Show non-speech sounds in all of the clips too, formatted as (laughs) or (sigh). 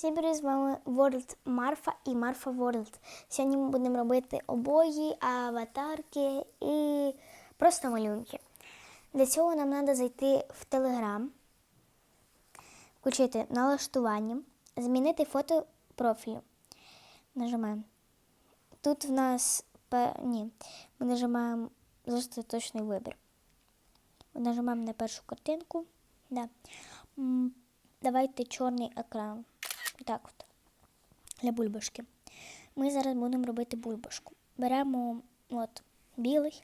Всім привіт, з вами World Марфа і Марфа World. Сьогодні ми будемо робити обої, аватарки і просто малюнки. Для цього нам треба зайти в Telegram, включити налаштування, змінити фото профілю. Нажимаємо. Тут в нас ні, ми нажимаємо остаточний вибір. Нажимаємо на першу картинку. Да. Давайте чорний екран. Так от. Для бульбашки. Ми зараз будемо робити бульбашку. Беремо от, білий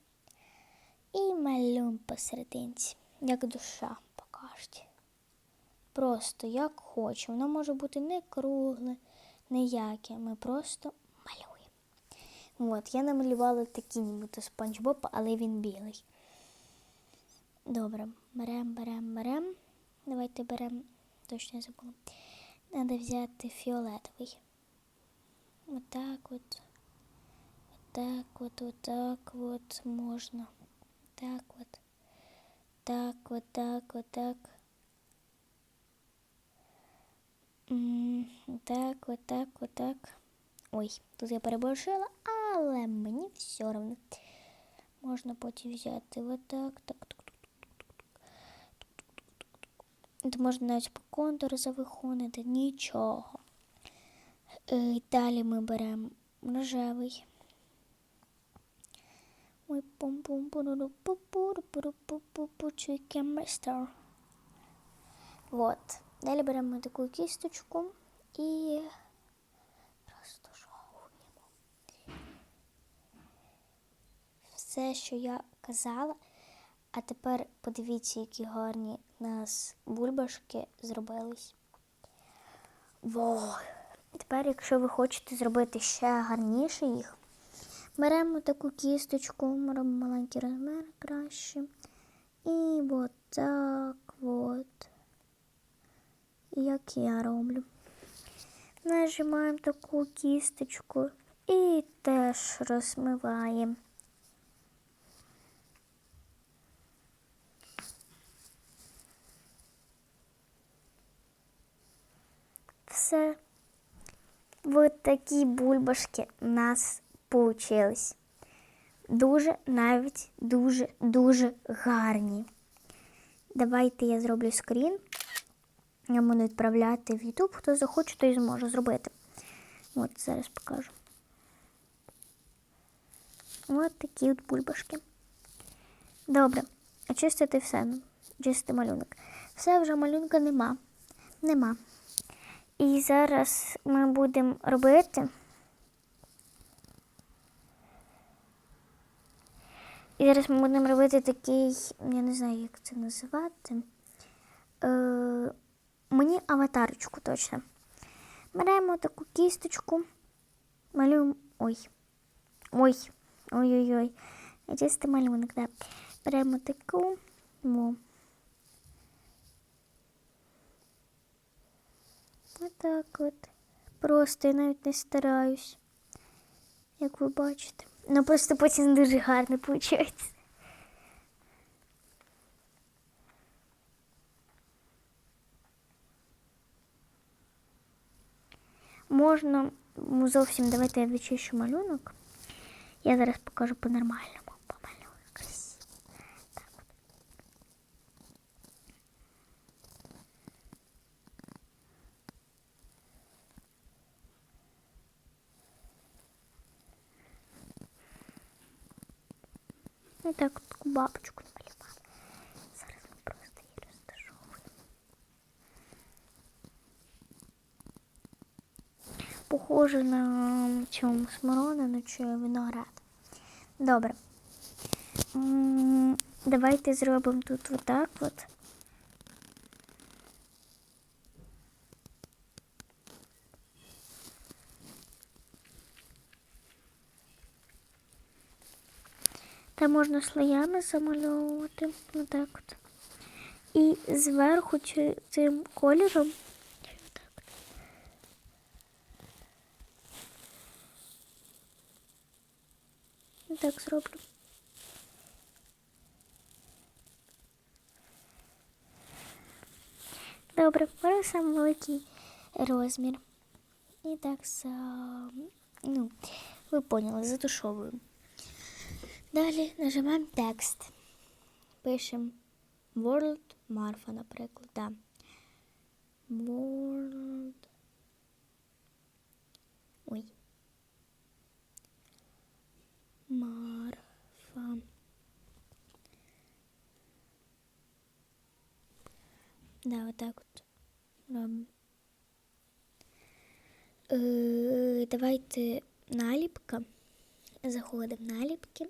і малюємо посерединці, як душа покажете. Просто як хочемо. Воно може бути не кругле, ніяке. Ми просто малюємо. От, я намалювала такий нібито спанч Боб, але він білий. Добре, беремо, беремо, беремо. Давайте беремо, точно я забула. Надо взяти фіолетовий. Отак от. Отак от, отак от можна. Так от. Так, от, так, от, так. М, Так, от, так, от, так. Ой, тут я переборщила, але мені все одно. Можна потім взяти отак, так, так, Можна навіть по контуру завиходити, нічого. Е, Далі ми беремо рожевий. Ой, пум пум пуру пу пуру пуру пу пу пу Стар. Вот. Далі беремо таку кісточку і розташовуємо. Все, що я казала. А тепер подивіться, які гарні нас бульбашки зробились. Во. Тепер, якщо ви хочете зробити ще гарніше їх, беремо таку кісточку, робимо маленький розмір краще. І от так от. Як я роблю. Нажимаємо таку кісточку і теж розмиваємо. Все. Вот такі бульбашки у нас получились. Дуже, навіть дуже, дуже гарні. Давайте я зроблю скрін. Я буду відправляти в YouTube. Хто захоче, той зможе зробити. От зараз покажу. От такі от бульбашки. Добре. Очистити все. Очистити малюнок. Все вже малюнка нема. Нема. І зараз ми будемо робити. І зараз ми будемо робити такий, я не знаю, як це називати. Е, мені аватарочку точно. Беремо таку кісточку, малюємо. Ой. Ой. Ой-ой-ой. Чистий малюнок, да. Беремо таку. Во. Отак от. Просто я навіть не стараюсь, як ви бачите. Ну просто потім дуже гарно виходить. Можна ну, зовсім давайте я відчищу малюнок. Я зараз покажу по-нормальному. Помалюю Так от таку бабочку намалювала. Зараз ми просто її розташовуємо. Похоже на чому смородину чи виноград. Добре. Давайте зробимо тут отак от. Та можна слоями замальовувати. Отак от. І зверху цим кольором. Так зроблю. Добре, беру сам великий розмір. І так за. Ну, ви поняли, затушовуємо. Далі нажимаємо текст. Пишемо World Marfa, наприклад. Да. World. Ой. Марфа. Да, вот так от робимо. Е, давайте наліпка. Заходимо в наліпки.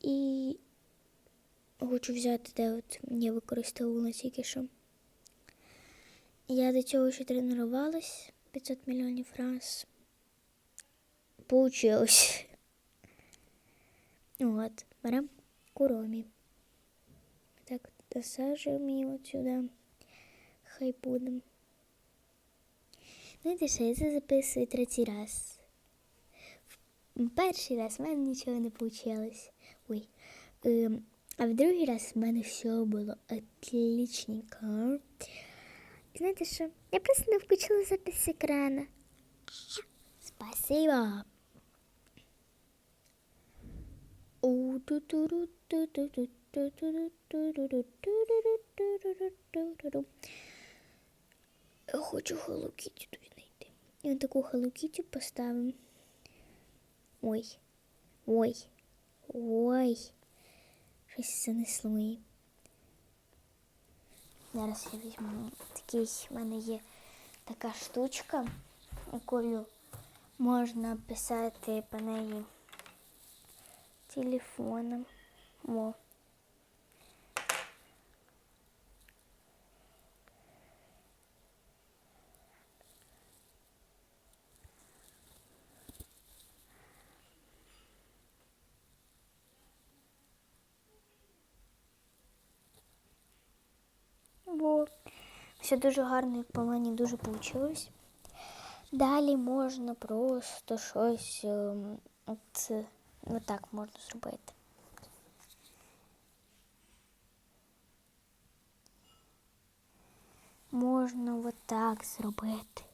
І хочу взяти, де от я використовувала тільки що. Я до цього ще тренувалась 500 мільйонів раз. Получилось. От, беремо куромі. Так, досаджуємо її от сюди. Хай будемо. Знаєте, що я це записую третій раз. В Перший раз в мене нічого не вийшло. Ой. Ем, а в другий раз в мене все було отличненько. І знаєте що? Я просто не включила запис екрана. Спасибо. Я хочу Kitty тут знайти. І от таку Kitty поставимо. Ой. Ой. Ой. Щось занесло. Зараз я візьму такий, в мене є така штучка, якою можна писати по неї телефоном. О. Бо все дуже гарно, як по мені дуже вийшло. Далі можна просто щось ем, от, отак можна зробити. Можна отак зробити.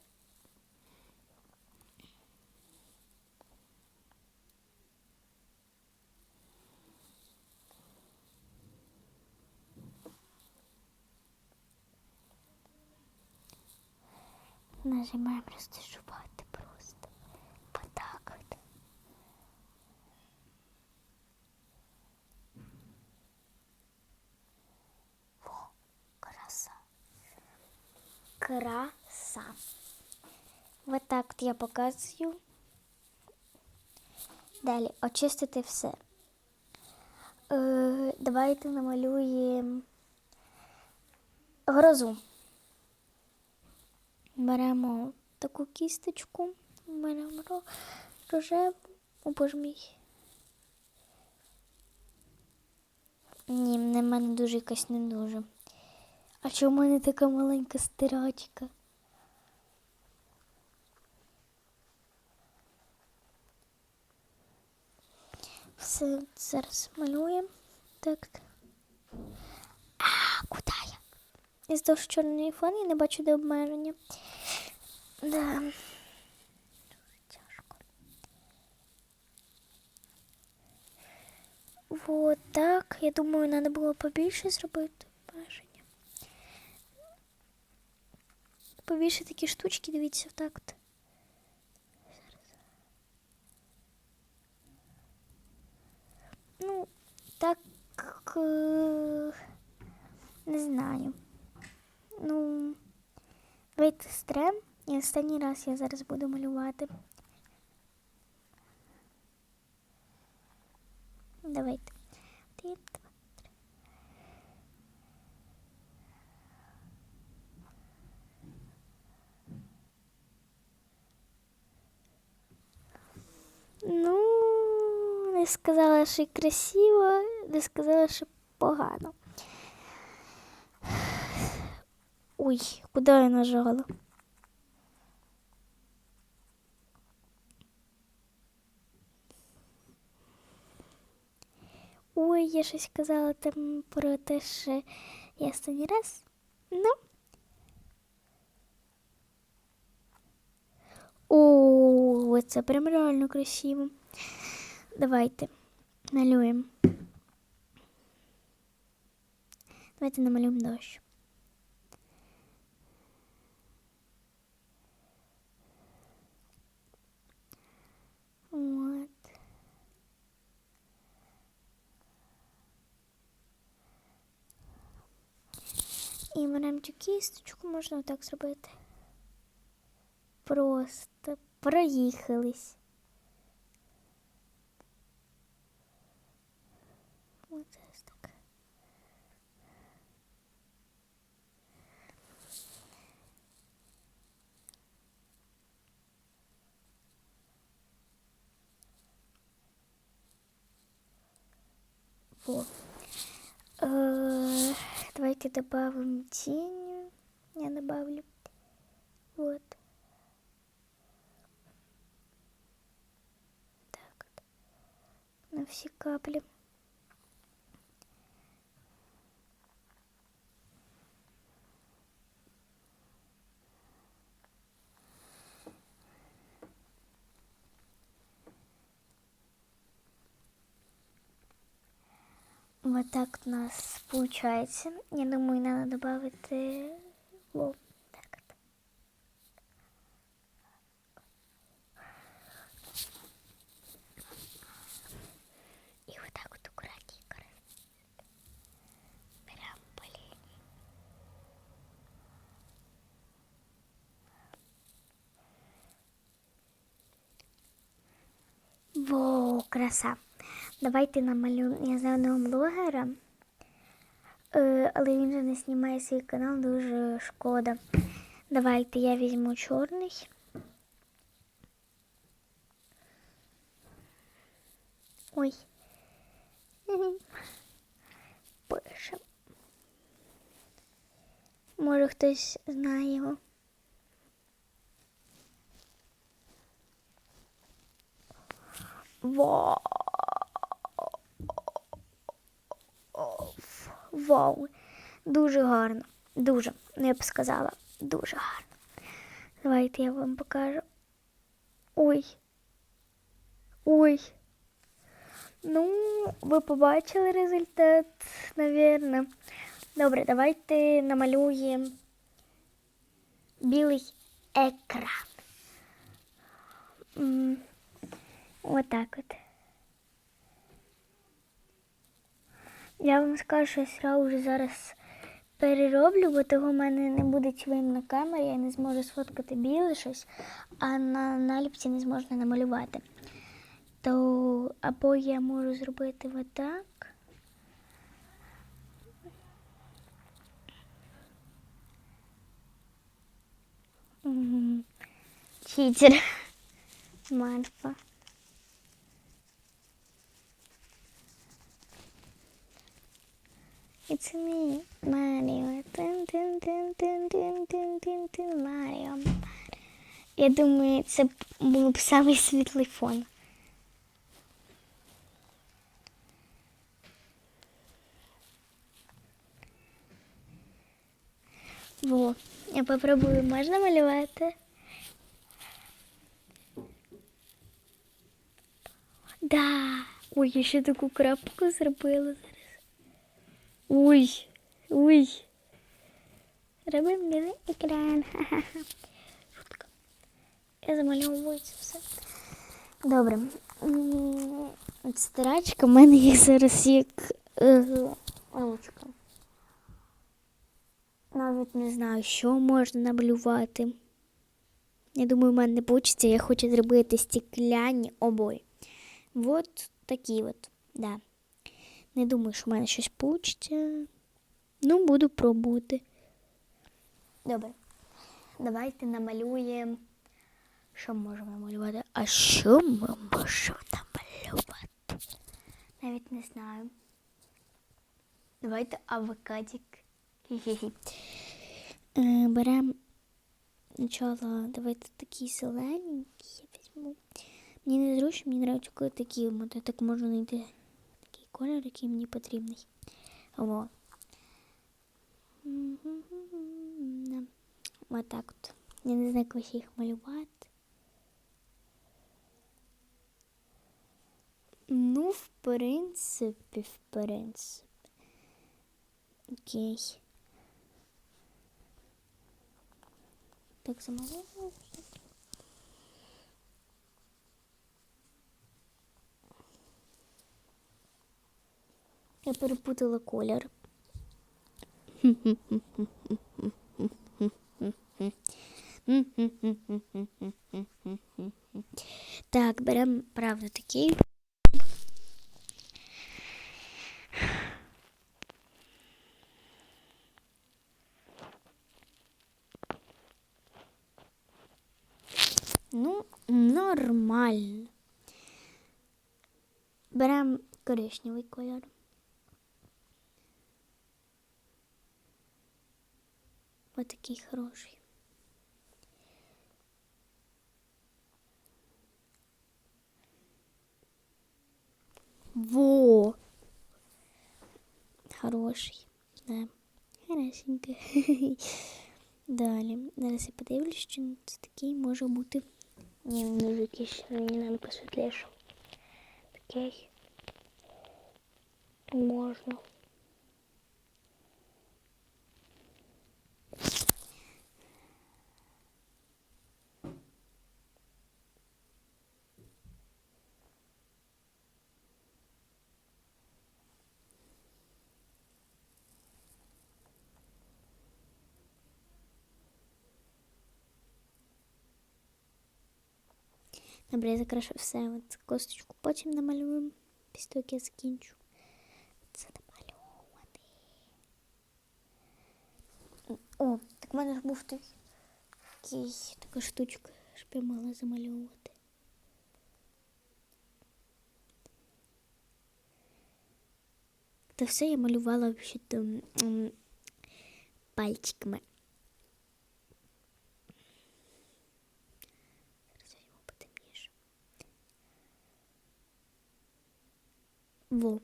Нажимаємо розташувати просто. Отак от. Во, краса. Краса. Вот так от я показую. Далі очистити все. Е, давайте намалюємо грозу. Беремо таку кісточку, беремо ро- рожеву, о боже мій. Ні, на мене дуже якась не дуже. А чому в мене така маленька стирачка? Все зараз малюємо. Так. А, куди я? Того, що чорний фон я не бачу де обмеження. Да. Тяжко. Вот так. Я думаю, треба було побільше зробити обмеження. Побільше такі штучки, дивіться, так. от. Ну, так. е, Не знаю. Ну, давайте стрем. І останній раз я зараз буду малювати. Давайте. Два, три. Ну, не сказала, що красиво, не сказала, що погано. Ой, куди я нажала? Ой, я щось казала там про те, що я останній раз. Ну. Вот це прям реально красиво. Давайте малюємо. Давайте намалюємо дощ. Вот. І цю кісточку, можна так зробити. Просто проїхались. Ось так. Во. Давайте добавим тень. Я добавлю. Вот. Так. На все капли. Вот так у нас получается. Я думаю, надо добавить э, во, так вот. И вот так вот аккуратненько раз- берем по линии. Во, краса. Давайте намалюємо. Я знаю одного блогера, е, але він же не знімає свій канал, дуже шкода. Давайте я візьму чорний. Ой. (laughs) Пише. Може хтось знає його. Вау. Вау. Дуже гарно. Дуже. Ну, я б сказала, дуже гарно. Давайте я вам покажу. Ой. Ой. Ну, ви побачили результат, навірно. Добре, давайте намалюємо білий екран. Отак от. Я вам скажу, що я вже зараз перероблю, бо того в мене не буде цілим на камері, я не зможу сфоткати біле щось, а на наліпці не зможна намалювати. То або я можу зробити отак. Читер. Марфа. It's me, Mario. Тин, тин, тин, тин, тин, тин, тин, тин, Mario. Я думаю, це був б самий світлий фон. Во, я попробую, можна малювати? Да. Ой, я ще таку крапку зробила Ой, ой. Робимо білий екран. Ха-ха-ха. Шутка. Я замальовую все. Добре. Стирачка, в мене їх зараз як ручка. Навіть не знаю, що можна намалювати. Я думаю, в мене не вийде. Я хочу зробити стекляні обої. Вот такі от, да. Не думаю, що в мене щось вийде. Ну, буду пробувати. Добре. Давайте намалюємо. Що можемо намалювати? А що ми можемо намалювати? Навіть не знаю. Давайте авокадик. Е, Беремо спочатку, давайте такі зелененькі я візьму. Мені не зручно, мені подобається, коли такі, так можна знайти кольор, який мені потрібний. О. Отак от. Я не знаю, як їх малювати. Ну, в принципі, в принципі. Окей. Так замовляю. Я перепутала колір. Так, беремо правда такий. Ну, нормально. Беремо коричневий кольор. Ось такий хороший. Во! Хороший. Да. Хорошенько. (laughs) Далі. Зараз я подивлюсь, що це такий може бути. Ні, він якийсь мені нам посвітліше. Такий. Можна. Добре, я закрашу все. От косточку потім намалюємо. Після того, як я закінчу. Це намальовувати. О, так в мене ж був такий, така штучка, щоб я могла замальовувати. Та все я малювала взагалі-то пальчиками. Зараз я його потемніше. Во.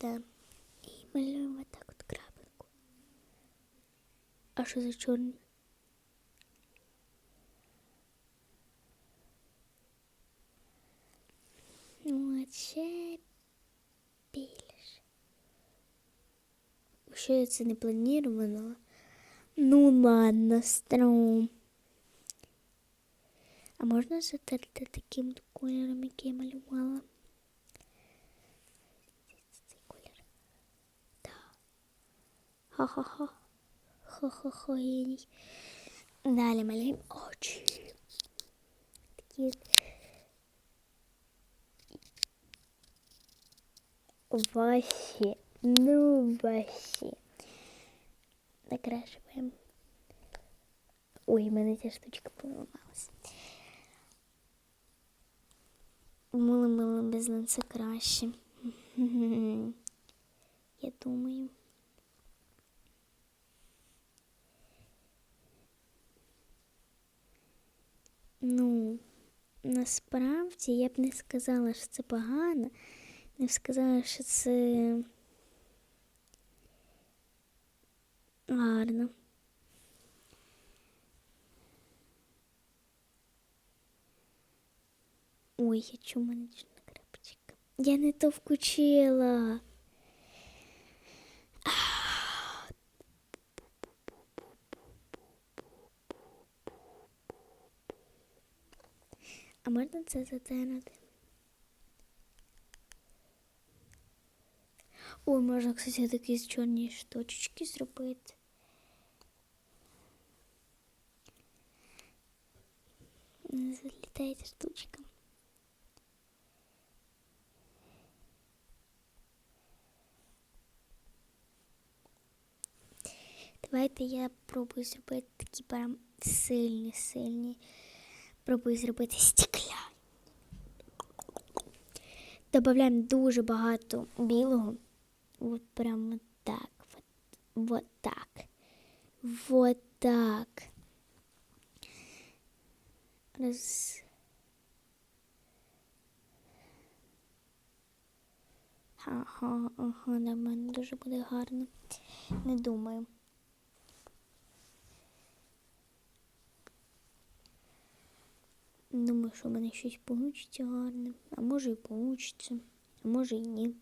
Да. І малюємо так от крапинку. А що за чорний? Ну, а ще більше. Що я це не планувала? Ну ладно, стром. А можна затерти таким кольором, який я малювала? Цей колір. Так. Ха-ха-ха. Ха-ха-ха, геній. Далі малюємо очі. Такі. Ваші. Ну, ваші. Накрашиваємо. Ой, в мене ця штучка поламалась. Мило-мило без ланця краще. Я думаю. Ну, насправді я б не сказала, що це погано. Не б сказала, що це гарно. Ой, я чому мене крапочка? Я не то включила. Можна це затерти? Ой, можна, кстати, такі чорні штучки зробити. Не залітає штучка. Давайте я пробую зробити такі прям сильні, сильні. Пробую зробити стекляні. Добавляємо дуже багато білого. Вот прямо так. Вот так. Вот так. Раз. Ага, ага, на мене дуже буде гарно. Не думаю. Думаю, що в мене щось вийде гарне, а може і вийде. а може і ні.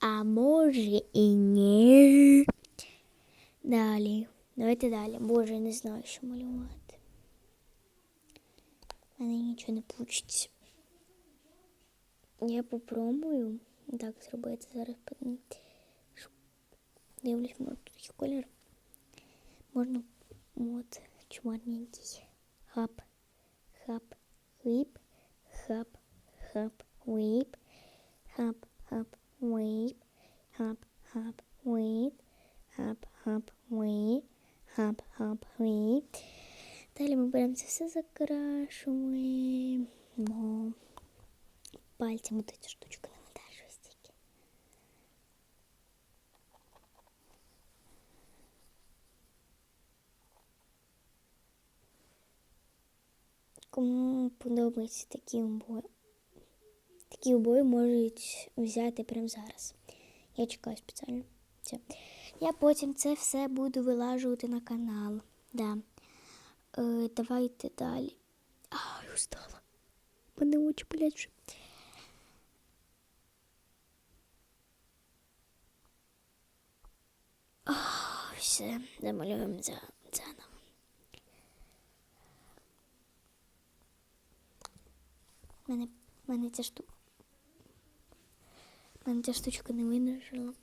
А може і ні. Далі. Давайте далі. Боже, я не знаю, що малювати. У мене нічого не вийде. Я попробую так зробити зараз. Дивлюсь, може тут є колір. Можна от чмарненький. Хап, хап, вип, хап, хап, вип, хап, хап, вип, хап, хап, вип, хап, хап, вип, хап, хап, вип. Далі ми беремо це все закрашуємо. Пальцями до цю штучку Кому подобаються такі обої, такі обої можуть взяти прямо зараз. Я чекаю спеціально. Все. Я потім це все буду вилажувати на канал. Да. Е, давайте далі. Ай, устала. Мене очі болять. Все, замалюємо за, Мене, мене ця штука. Мене ця штучка не винажила.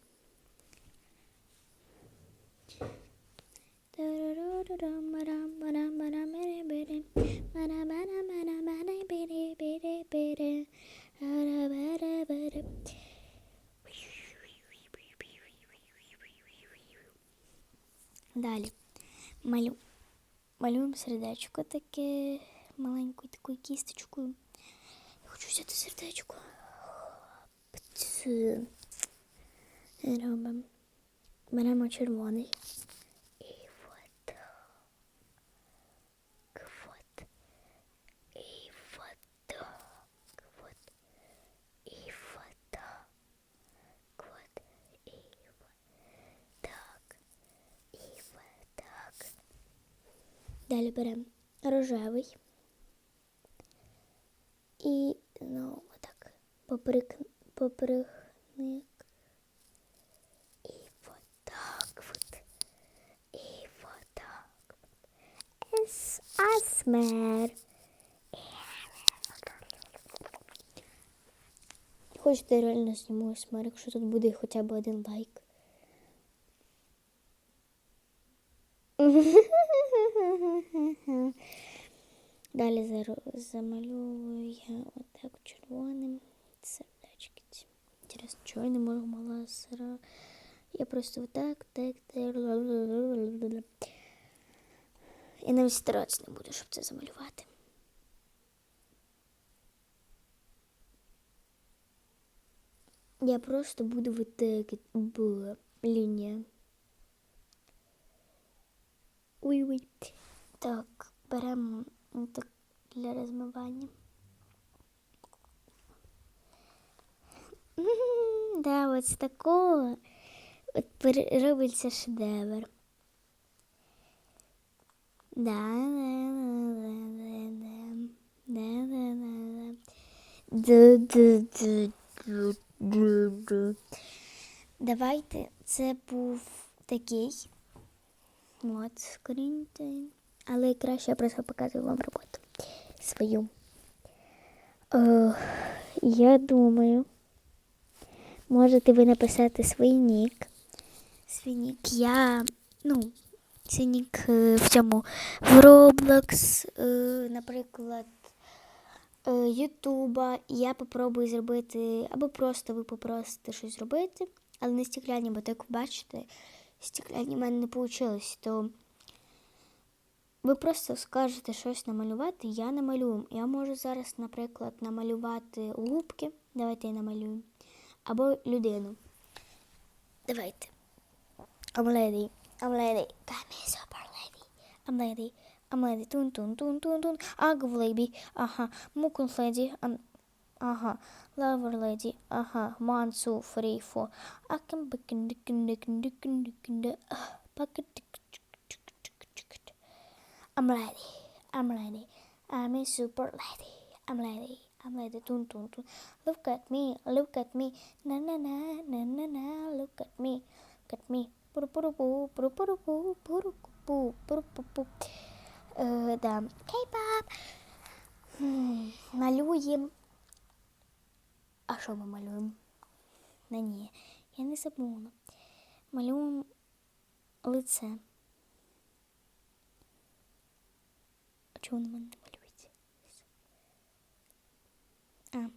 Далі малю. малюємо сердечко таке маленькою такою кісточкою. Я хочу взяти сердечко. Ц. Робимо. Беремо червоний. І вот. Вот. І вот. Вот. І вот. Вот. І вот. Так. І вот так. Далі беремо рожевий. І знову отак. Поприк... Поприхник. І вот так вот. І вот так вот. Ес асмер. Хочете реально зніму асмер, якщо тут буде хоча б один лайк. (laughs) Далі замальовую я отак червоним сердечки. Інтересно, чого я не можу мала сира. Я просто отак, так, так. Я навіть старатися не буду, щоб це замалювати. Я просто буду витикати б лінія. Ой-ой. Так, беремо так, для розмивання. М (laughs) -м да, от з такого от робиться шедевр. Давайте це був такий. От, скрінь. Але краще я просто показую вам роботу свою. Е, я думаю, можете ви написати свій нік. Свій нік я, ну, це нік е, в цьому в Roblox, е, наприклад, Ютуба. Я попробую зробити, або просто ви попросите щось зробити, але не стекляні, бо так бачите, стекляні в мене не вийшло, то ви просто скажете щось намалювати, я намалюю. Я можу зараз, наприклад, намалювати губки. Давайте я намалюю. Або людину. Давайте. I'm lady. I'm lady. Got me super lady. I'm lady. I'm lady. Тун тун тун тун тун. Агов лейбі. Ага. Мукун леді. Ага. Lover lady. Ага. One, two, three, four. I can begin to begin to begin I'm lady. I'm lady. I'm a super lady. I'm lady. I'm like the tun tun tun. Look at me, look at me. Na na na na na na. Look at me, look at me. Пуру пуру пу, пуру пуру пу, пуру пу, пуру пу пу. Е, да. Кей-пап. Хм, Малюємо. А що ми малюємо? Не ні, я не забула. Малюємо лице. Чого на мене не малюється? А.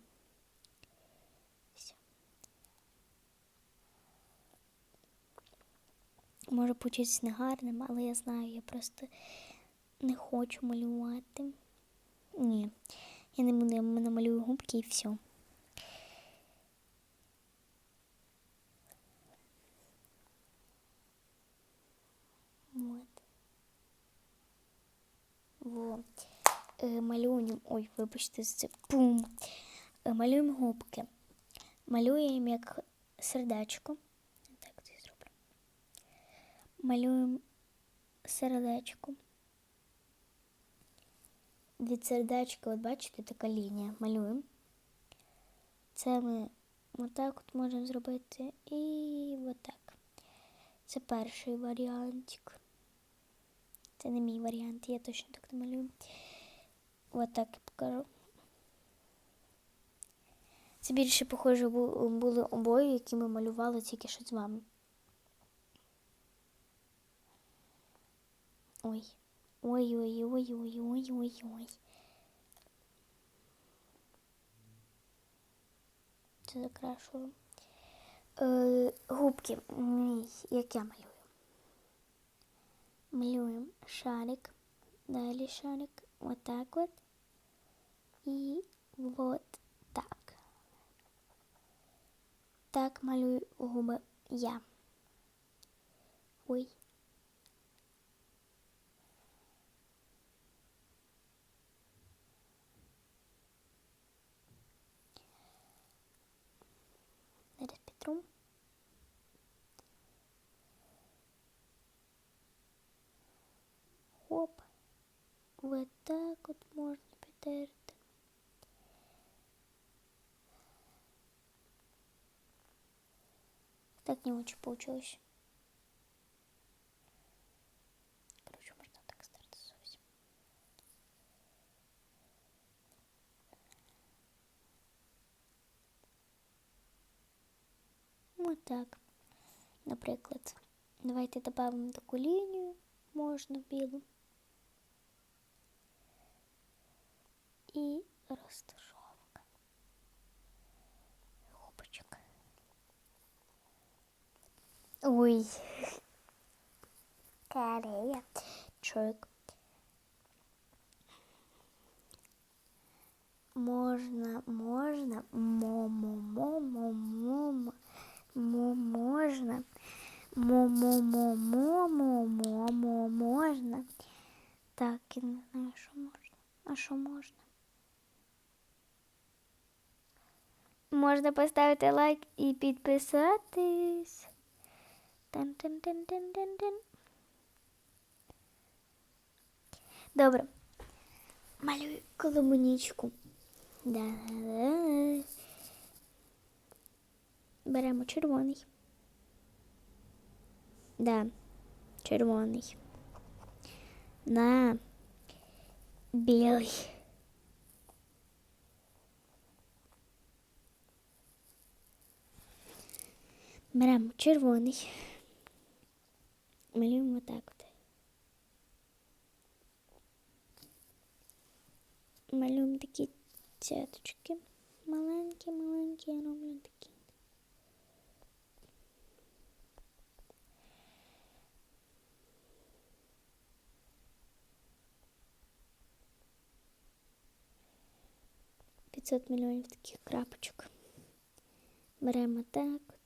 Все. Може почутись негарним, але я знаю, я просто не хочу малювати. Ні, я не буду, я намалюю губки і все. Вот. Во. Е, малюємо. Ой, вибачте це. Пум. Е, малюємо губки. Малюємо як сердечко. Так, це зроблю. Малюємо сердечко. Від сердечка, от бачите, така лінія. Малюємо. Це ми отак от можемо зробити і отак. Це перший варіантик. Це не мій варіант, я точно так не малюю. От так я покажу. Це більше, похоже, були обої, які ми малювали тільки що з вами. Ой. Ой-ой-ой-ой-ой-ой-ой. Це закрашую. Е, губки, як я малюю. Малюємо шарик, далі шарик, вот так вот. І вот так. Так малюю губи я. Ой. Хоп. Вот так вот можно потерти. Так не очень получилось. Короче, можно так стараться совсем. Вот так. Наприклад. Давайте добавимо таку лінію, можна білу. І розташовка. Губочок. Ой. Корея. Чоловік. Можна, можна, момо, момо, момо, мо, можна, момо, момо, момо, можна. Так, я не знаю, що можна. А що можна? Можна поставити лайк і підписатись. Добре. Малюю коломунічку. Да-да-да. Беремо червоний. Да, червоний. На білий. Беремо червоний. Малюємо так от. Малюємо такі цяточки. Маленькі, маленькі, я роблю такі. П'ятсот мільйонів таких крапочок. Беремо так.